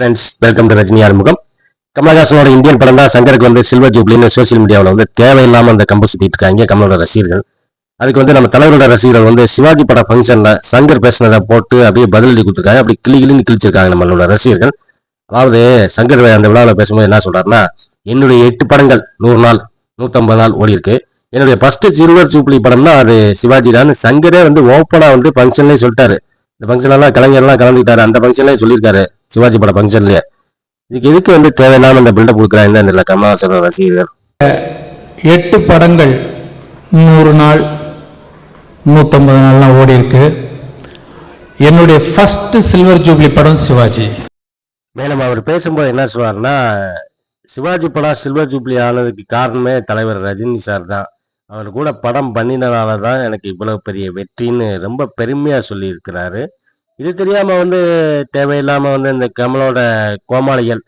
Friends welcome to Rajini Arumugam. கமலஹாசனோட Indian படம் தான் சங்கருக்கு வந்து சில்வர் ஜூப்ளின்னு சோஷியல் மீடியாவில் வந்து தேவையில்லாமல் அந்த கம்பு சுத்திட்டு இருக்காங்க கமலோட ரசிகர்கள். அதுக்கு வந்து நம்ம தலைவரோட ரசிகர்கள் வந்து சிவாஜி பட ஃபங்க்ஷனில் சங்கர் பேசினதை போட்டு அப்படியே பதிலடி கொடுத்துருக்காங்க. அப்படி கிளி கிளின்னு கிழிச்சிருக்காங்க நம்மளோட ரசிகர்கள். அதாவது சங்கர் அந்த விழாவில் பேசும்போது என்ன சொல்கிறாருன்னா என்னுடைய எட்டு படங்கள் நூறு நாள் நூற்றம்பது நாள் ஓடி இருக்கு. என்னுடைய ஃபர்ஸ்ட் சில்வர் ஜூப்ளி படம்னா அது சிவாஜி தான். சங்கரே வந்து ஓப்பனாக வந்து ஃபங்க்ஷன்லேயே சொல்லிட்டாரு. இந்த ஃபங்க்ஷன் எல்லாம் கலைஞர்லாம் கலந்துக்கிட்டாரு. அந்த ஃபங்க்ஷன்லேயே சொல்லியிருக்காரு. சிவாஜி பட ஃபங்க்ஷன்லயே இதுக்கு எதுக்கு வந்து தேவையில்லாம இந்த பில்டப் கொடுக்குறாங்கன்னு தெரியல கமலஹாசன் ரசிகர்கள். எட்டு படங்கள் நூறு நாள் நூற்றம்பது நாள்லாம் ஓடி இருக்கு. என்னுடைய ஃபர்ஸ்ட் சில்வர் ஜூப்ளி படம் சிவாஜி. மேலும் அவர் பேசும்போது என்ன சொல்றாருன்னா சிவாஜி படம் சில்வர் ஜூப்ளி ஆனதுக்கு காரணமே தலைவர் ரஜினி சார் தான். அவர் கூட படம் பண்ணினதால தான் எனக்கு இவ்வளவு பெரிய வெற்றின்னு ரொம்ப பெருமையா சொல்லியிருக்கிறாரு. இது தெரியாமல் வந்து தேவையில்லாமல் வந்து இந்த கமலோட கோமாளிகள்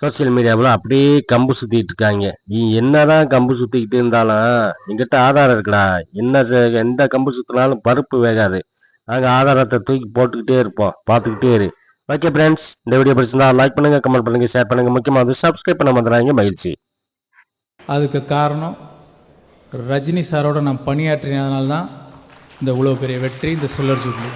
சோசியல் மீடியாவில் அப்படியே கம்பு சுற்றிட்டு இருக்காங்க. நீ என்ன தான் கம்பு சுற்றிக்கிட்டு இருந்தாலும் எங்கிட்ட ஆதாரம் இருக்குடா. என்ன எந்த கம்பு சுற்றினாலும் பருப்பு வேகாது. நாங்கள் ஆதாரத்தை தூக்கி போட்டுக்கிட்டே இருப்போம். பார்த்துக்கிட்டே இரு. ஓகே ஃப்ரெண்ட்ஸ் இந்த வீடியோ பிடிச்சிருந்தா லைக் பண்ணுங்கள் கமெண்ட் பண்ணுங்கள் ஷேர் பண்ணுங்க. முக்கியமாக வந்து சப்ஸ்கிரைப் பண்ண வந்துடுறாங்க மகிழ்ச்சி. அதுக்கு காரணம் ரஜினி சாரோட நான் பணியாற்றினதுனால தான் இந்த இவ்வளோ பெரிய வெற்றி இந்த சில்வர் ஜூப்ளி